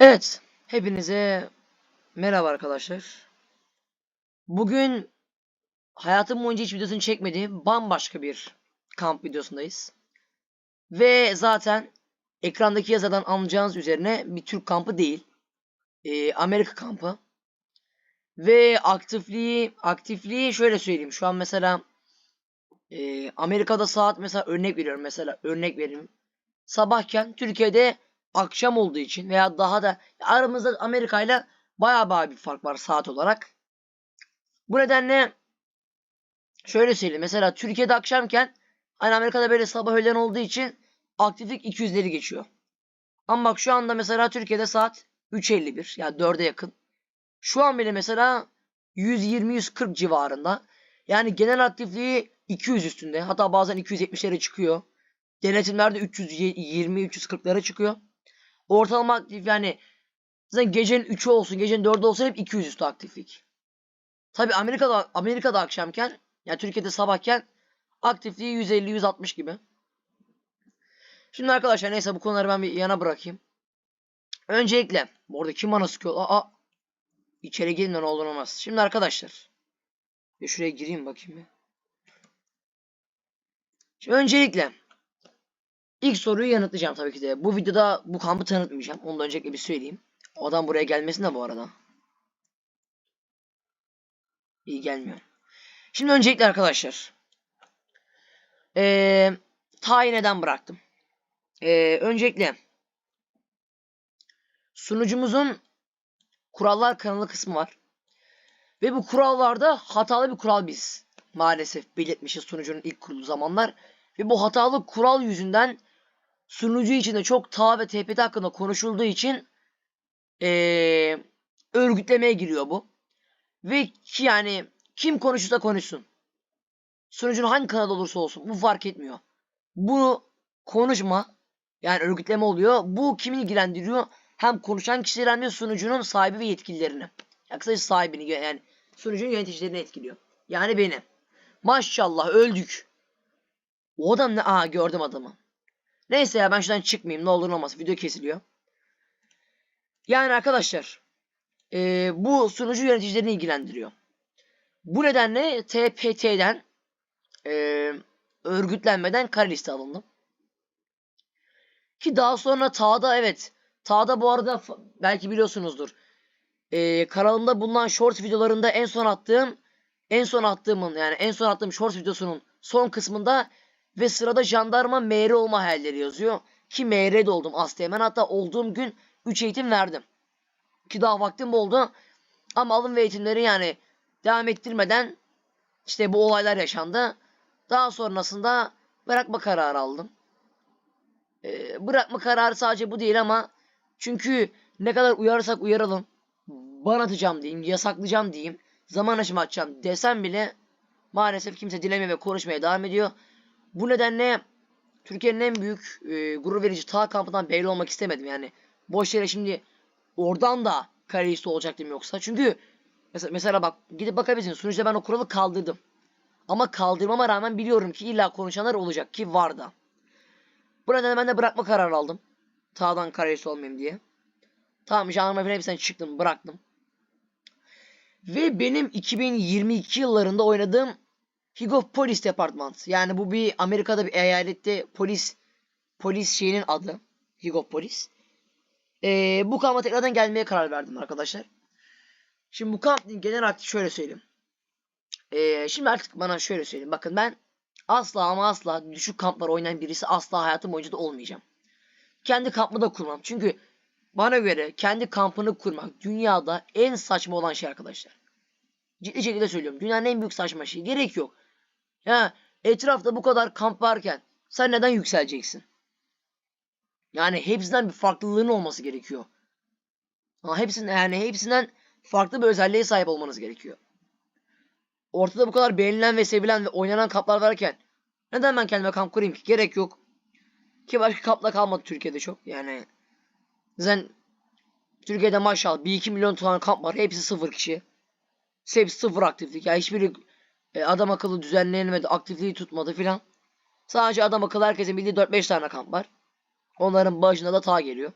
Evet, hepinize merhaba arkadaşlar. Bugün hayatım boyunca hiç videosunu çekmediğim bambaşka bir kamp videosundayız. Ve zaten ekrandaki yazıdan anlayacağınız üzerine bir Türk kampı değil. Ee, Amerika kampı. Ve aktifliği, aktifliği şöyle söyleyeyim. Şu an mesela e, Amerika'da saat mesela örnek veriyorum mesela örnek vereyim. Sabahken Türkiye'de akşam olduğu için veya daha da aramızda Amerika ile bayağı bayağı bir fark var saat olarak. Bu nedenle şöyle söyleyeyim. Mesela Türkiye'de akşamken hani Amerika'da böyle sabah öğlen olduğu için aktiflik 200'leri geçiyor. Ama bak şu anda mesela Türkiye'de saat 3.51 yani 4'e yakın. Şu an bile mesela 120-140 civarında. Yani genel aktifliği 200 üstünde. Hatta bazen 270'lere çıkıyor. Denetimlerde 320-340'lara çıkıyor. Ortalama aktif yani zaten gecenin 3'ü olsun, gecenin 4'ü olsun hep 200 üstü aktiflik. Tabi Amerika'da Amerika'da akşamken yani Türkiye'de sabahken aktifliği 150-160 gibi. Şimdi arkadaşlar neyse bu konuları ben bir yana bırakayım. Öncelikle bu arada kim bana sıkıyor? Aa, içeri girin ne olur olmaz. Şimdi arkadaşlar bir şuraya gireyim bakayım bir. Şimdi öncelikle ilk soruyu yanıtlayacağım tabii ki de. Bu videoda bu kampı tanıtmayacağım. Onu da öncelikle bir söyleyeyim. O adam buraya gelmesin de bu arada. İyi gelmiyor. Şimdi öncelikle arkadaşlar. Ee, tayi neden bıraktım? Ee, öncelikle sunucumuzun kurallar kanalı kısmı var. Ve bu kurallarda hatalı bir kural biz maalesef belirtmişiz sunucunun ilk kurulu zamanlar. Ve bu hatalı kural yüzünden sunucu içinde çok ta ve TPT hakkında konuşulduğu için ee, örgütlemeye giriyor bu. Ve ki yani kim konuşursa konuşsun. Sunucunun hangi kanal olursa olsun bu fark etmiyor. Bunu konuşma yani örgütleme oluyor. Bu kimi ilgilendiriyor? Hem konuşan kişileri hem de sunucunun sahibi ve yetkililerini. Ya kısaca sahibini yani sunucunun yöneticilerini etkiliyor. Yani beni. Maşallah öldük. O adam ne? Aa gördüm adamı. Neyse ya ben şuradan çıkmayayım. Ne olur ne olmaz. Video kesiliyor. Yani arkadaşlar. E, bu sunucu yöneticilerini ilgilendiriyor. Bu nedenle TPT'den e, örgütlenmeden kare liste alındım. Ki daha sonra Tağ'da evet. Tağ'da bu arada belki biliyorsunuzdur. E, kanalımda bulunan short videolarında en son attığım en son attığımın yani en son attığım short videosunun son kısmında ve sırada jandarma MR olma hayalleri yazıyor. Ki MR'de oldum Asteğmen. Hatta olduğum gün 3 eğitim verdim. Ki daha vaktim oldu. Ama alım ve eğitimleri yani devam ettirmeden işte bu olaylar yaşandı. Daha sonrasında bırakma kararı aldım. Ee, bırakma kararı sadece bu değil ama çünkü ne kadar uyarırsak uyaralım ban atacağım diyeyim, yasaklayacağım diyeyim, zaman aşımı atacağım desem bile maalesef kimse dilemiyor ve konuşmaya devam ediyor. Bu nedenle Türkiye'nin en büyük e, gurur verici ta kampından belli olmak istemedim yani. Boş yere şimdi oradan da kariyerist olacaktım yoksa. Çünkü mesela, mesela bak gidip bakabilirsin. Sonuçta ben o kuralı kaldırdım. Ama kaldırmama rağmen biliyorum ki illa konuşanlar olacak ki var da. Bu nedenle ben de bırakma kararı aldım. Tağdan kariyerist olmayayım diye. Tamam jandarma falan hepsinden çıktım bıraktım. Ve benim 2022 yıllarında oynadığım Higo Police Department. Yani bu bir Amerika'da bir eyalette polis polis şeyinin adı. Higo Police. Ee, bu kampa tekrardan gelmeye karar verdim arkadaşlar. Şimdi bu kamp genel olarak şöyle söyleyeyim. Ee, şimdi artık bana şöyle söyleyeyim. Bakın ben asla ama asla düşük kamplar oynayan birisi asla hayatım boyunca da olmayacağım. Kendi kampımı da kurmam. Çünkü bana göre kendi kampını kurmak dünyada en saçma olan şey arkadaşlar. Ciddi şekilde söylüyorum. Dünyanın en büyük saçma şeyi. Gerek yok. Ya etrafta bu kadar kamp varken sen neden yükseleceksin? Yani hepsinden bir farklılığın olması gerekiyor. Ha, hepsinden yani hepsinden farklı bir özelliğe sahip olmanız gerekiyor. Ortada bu kadar beğenilen ve sevilen ve oynanan kamplar varken neden ben kendime kamp kurayım ki? Gerek yok. Ki başka kampla kalmadı Türkiye'de çok. Yani zaten Türkiye'de maşallah 1-2 milyon tane kamp var. Hepsi sıfır kişi. Hepsi sıfır aktiflik. Ya yani hiçbiri e, adam akıllı düzenlenmedi, aktifliği tutmadı filan. Sadece adam akıllı herkesin bildiği 4-5 tane kamp var. Onların başında da ta geliyor.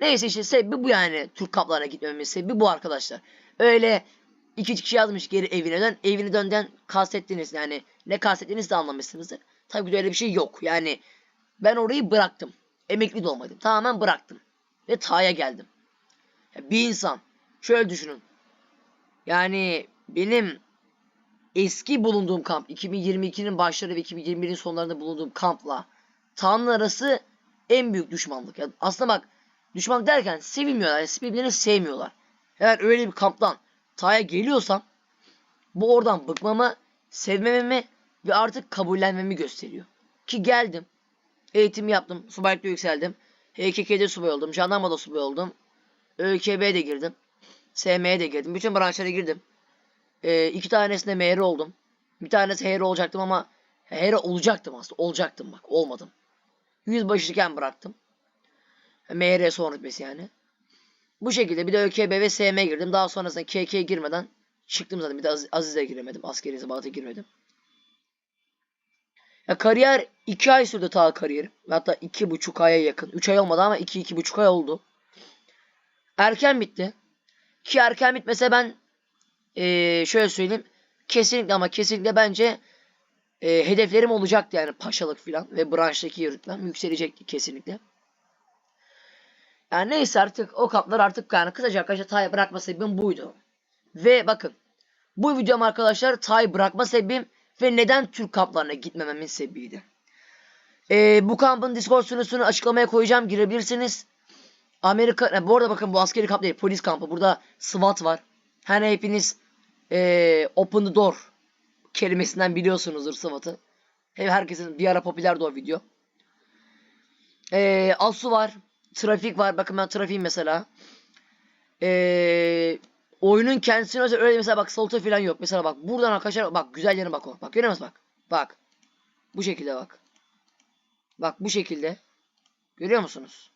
Neyse işte sebebi bu yani Türk kamplarına gitmememin sebebi bu arkadaşlar. Öyle iki kişi yazmış geri evine dön. Evine dönden kastettiğiniz yani ne kastettiğiniz de anlamışsınızdır. Tabii ki öyle bir şey yok. Yani ben orayı bıraktım. Emekli de olmadım. Tamamen bıraktım. Ve Ta'ya geldim. Bir insan şöyle düşünün. Yani benim eski bulunduğum kamp 2022'nin başları ve 2021'in sonlarında bulunduğum kampla Ta'nın arası en büyük düşmanlık. Yani aslında bak düşman derken sevilmiyorlar. Yani birbirlerini sevmiyorlar. Eğer öyle bir kamptan Ta'ya geliyorsam bu oradan bıkmamı, sevmememi ve artık kabullenmemi gösteriyor. Ki geldim. Eğitim yaptım. Subaylıkta yükseldim. HKK'de subay oldum. Jandarmada subay oldum. ÖKB'ye de girdim. SM'ye de girdim. Bütün branşlara girdim. Ee, iki tanesinde MR oldum. Bir tanesi HR olacaktım ama HR olacaktım aslında. Olacaktım bak. Olmadım. Yüzbaşıyken bıraktım. MR son rütbesi yani. Bu şekilde bir de ÖKB ve SM girdim. Daha sonrasında KK'ye girmeden çıktım zaten. Bir de Az- Aziz'e giremedim. Askeri inzibata girmedim. Ya kariyer 2 ay sürdü ta kariyerim. Hatta iki buçuk aya yakın. 3 ay olmadı ama 2 iki, buçuk ay oldu. Erken bitti. Ki erken bitmese ben eee, şöyle söyleyeyim. Kesinlikle ama kesinlikle bence eee, hedeflerim olacaktı yani paşalık filan ve branştaki rütbem yükselecekti kesinlikle. Yani neyse artık o kaplar artık yani kısaca arkadaşlar Tay bırakma sebebim buydu. Ve bakın bu videom arkadaşlar Tay bırakma sebebim ve neden Türk kamplarına gitmememin sebebiydi. Ee, bu kampın Discord sunucusunu açıklamaya koyacağım girebilirsiniz. Amerika e, bu arada bakın bu askeri kamp değil polis kampı. Burada SWAT var. Hani hepiniz e, Open the Door kelimesinden biliyorsunuzdur SWAT'ı. Hem herkesin bir ara popülerdi o video. E, Asu var. Trafik var. Bakın ben trafiğim mesela. E, oyunun kendisine özel öyle mesela bak salto falan yok. Mesela bak buradan arkadaşlar bak güzel yerine bak o. Bak görüyor musun bak. Bak. Bu şekilde bak. Bak bu şekilde. Görüyor musunuz?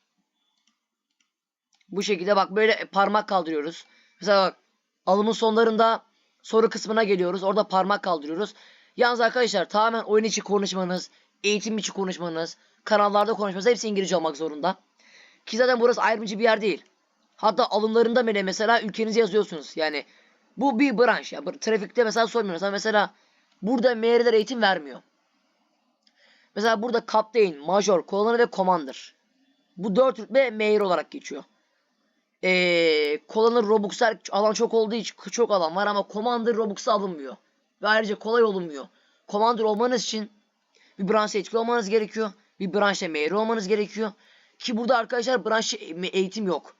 Bu şekilde bak böyle parmak kaldırıyoruz. Mesela bak alımın sonlarında soru kısmına geliyoruz. Orada parmak kaldırıyoruz. Yalnız arkadaşlar tamamen oyun içi konuşmanız, eğitim içi konuşmanız, kanallarda konuşmanız hepsi İngilizce olmak zorunda. Ki zaten burası ayrımcı bir yer değil. Hatta alımlarında bile mesela ülkenizi yazıyorsunuz. Yani bu bir branş. Ya. Bu Trafikte mesela sormuyoruz. Ama mesela burada meğerler eğitim vermiyor. Mesela burada kapteyn, major, kolonel ve commander. Bu dört rütbe meğer olarak geçiyor. Ee, kolonel Robux'lar alan çok olduğu için çok alan var ama commander Robux'a alınmıyor. Ve ayrıca kolay olunmuyor. Commander olmanız için bir branşta etkili olmanız gerekiyor. Bir branşta meğer olmanız gerekiyor. Ki burada arkadaşlar branş eğitim yok.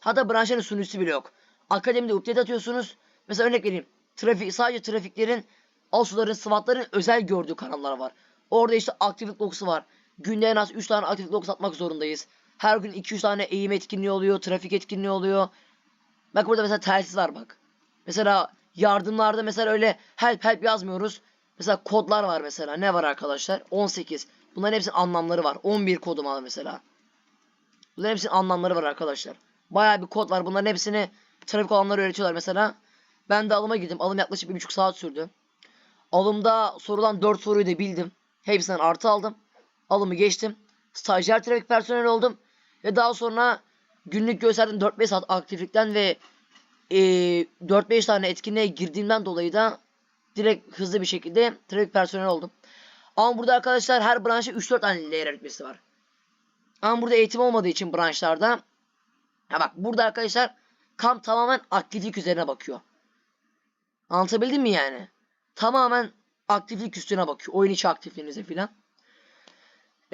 Hatta branşların sunucusu bile yok. Akademide update atıyorsunuz. Mesela örnek vereyim. Trafik, sadece trafiklerin, asuların, SWAT'ların özel gördüğü kanallar var. Orada işte aktiflik logosu var. Günde en az 3 tane aktiflik logosu atmak zorundayız. Her gün 2-3 tane eğim etkinliği oluyor. Trafik etkinliği oluyor. Bak burada mesela telsiz var bak. Mesela yardımlarda mesela öyle help help yazmıyoruz. Mesela kodlar var mesela. Ne var arkadaşlar? 18. Bunların hepsinin anlamları var. 11 kodum var mesela. Bunların hepsinin anlamları var arkadaşlar. Bayağı bir kod var. Bunların hepsini trafik alanları öğretiyorlar mesela. Ben de alıma gittim. Alım yaklaşık bir buçuk saat sürdü. Alımda sorulan 4 soruyu da bildim. Hepsinden artı aldım. Alımı geçtim. Stajyer trafik personeli oldum. Ve daha sonra günlük gösterdiğim 4-5 saat aktiflikten ve e, 4-5 tane etkinliğe girdiğimden dolayı da direkt hızlı bir şekilde trafik personeli oldum. Ama burada arkadaşlar her branşa 3-4 tane layer öğretmesi var. Ama burada eğitim olmadığı için branşlarda Ha bak burada arkadaşlar kamp tamamen aktiflik üzerine bakıyor. Anlatabildim mi yani? Tamamen aktiflik üstüne bakıyor. Oyun içi aktifliğinize filan.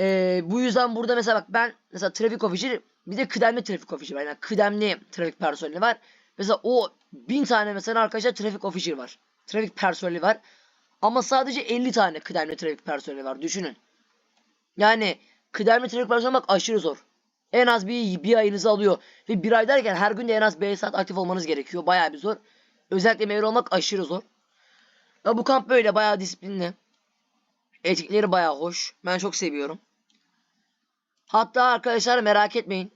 Ee, bu yüzden burada mesela bak ben mesela trafik officer bir de kıdemli trafik officer var. Yani kıdemli trafik personeli var. Mesela o bin tane mesela arkadaşlar trafik officer var. Trafik personeli var. Ama sadece 50 tane kıdemli trafik personeli var. Düşünün. Yani kıdemli trafik personeli bak aşırı zor. En az bir, bir ayınızı alıyor. Ve bir ay derken her gün en az 5 saat aktif olmanız gerekiyor. Bayağı bir zor. Özellikle memur olmak aşırı zor. Ya bu kamp böyle bayağı disiplinli. Etikleri bayağı hoş. Ben çok seviyorum. Hatta arkadaşlar merak etmeyin.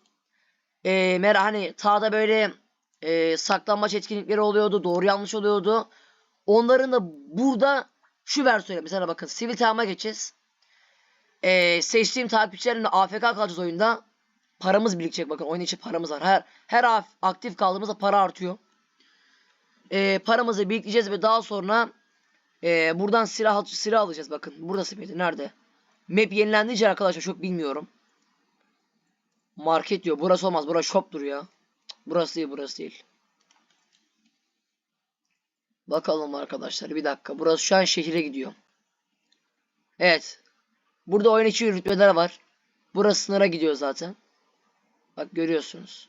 Ee, mer hani tağda böyle e, saklanmaç etkinlikleri oluyordu. Doğru yanlış oluyordu. Onların da burada şu versiyonu. Mesela bakın sivil tamama geçeceğiz. Ee, seçtiğim takipçilerimle AFK kalacağız oyunda. paramız birikecek bakın oyun içi paramız var. Her her aktif kaldığımızda para artıyor. Ee, paramızı biriktireceğiz ve daha sonra ee, buradan silah silah alacağız bakın. Burada sepeti nerede? Map yenilendiğince arkadaşlar çok bilmiyorum. Market diyor. Burası olmaz. Burası shop'tur ya. Burası değil, burası değil. Bakalım arkadaşlar bir dakika. Burası şu an şehire gidiyor. Evet. Burada oyun içi rütbeler var. Burası sınıra gidiyor zaten. Bak görüyorsunuz.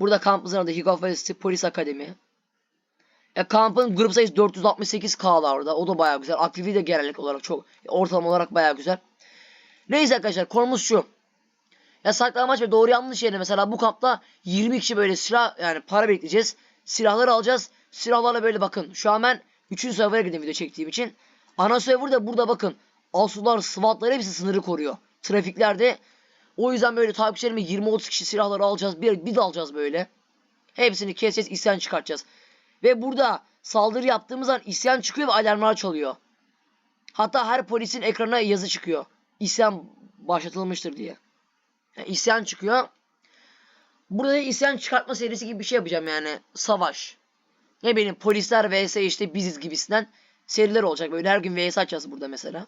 Burada kampımızın adı Higo Felisi Polis Akademi. E, kampın grup sayısı 468k var orada. O da bayağı güzel. Aktivite de genellik olarak çok ortalama olarak bayağı güzel. Neyse arkadaşlar konumuz şu. Ya saklanmaç ve doğru yanlış yerine mesela bu kampta 20 kişi böyle silah yani para bekleyeceğiz. Silahları alacağız. Silahlarla böyle bakın. Şu an ben 3. server'a girdim video çektiğim için. Ana server de burada bakın. Asular, SWAT'lar hepsi sınırı koruyor. Trafiklerde. O yüzden böyle takipçilerime 20-30 kişi silahları alacağız. Bir, bir de alacağız böyle. Hepsini keseceğiz, isyan çıkartacağız. Ve burada saldırı yaptığımız an isyan çıkıyor ve alarmlar çalıyor. Hatta her polisin ekranına yazı çıkıyor. İsyan başlatılmıştır diye. Yani isyan çıkıyor. Burada da isyan çıkartma serisi gibi bir şey yapacağım yani. Savaş. Ne benim polisler vs işte biziz gibisinden seriler olacak. Böyle her gün vs açacağız burada mesela.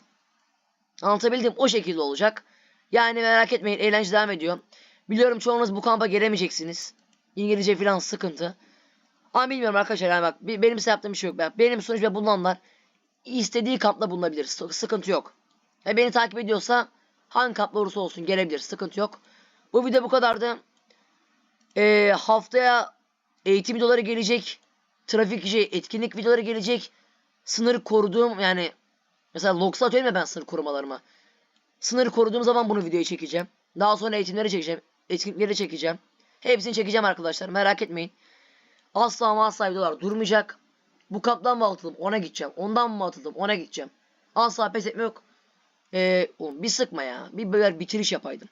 Anlatabildim o şekilde olacak. Yani merak etmeyin eğlence devam ediyor. Biliyorum çoğunuz bu kampa gelemeyeceksiniz. İngilizce falan sıkıntı. Ama bilmiyorum arkadaşlar yani bak benim size yaptığım bir şey yok. Benim sonuçta bulunanlar istediği kampta bulunabilir. Sı- Sıkıntı yok. Ve beni takip ediyorsa hangi kampta olursa olsun gelebilir. Sıkıntı yok. Bu video bu kadardı. Ee, haftaya eğitim videoları gelecek. Trafik şey, etkinlik videoları gelecek. Sınır koruduğum yani mesela Logs'a atıyorum ya ben sınır korumalarımı. Sınır koruduğum zaman bunu videoyu çekeceğim. Daha sonra eğitimleri çekeceğim. Etkinlikleri çekeceğim. Hepsini çekeceğim arkadaşlar. Merak etmeyin. Asla ama asla videolar durmayacak. Bu kaptan mı atıldım ona gideceğim. Ondan mı atıldım ona gideceğim. Asla pes etme yok. Ee, bir sıkma ya. Bir böyle bitiriş yapaydım.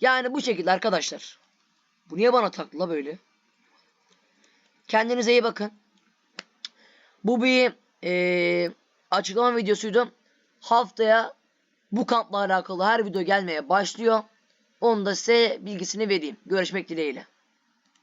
Yani bu şekilde arkadaşlar. Bu niye bana taktı la böyle? Kendinize iyi bakın. Bu bir ee, açıklama videosuydu. Haftaya bu kampla alakalı her video gelmeye başlıyor. Onu da size bilgisini vereyim. Görüşmek dileğiyle.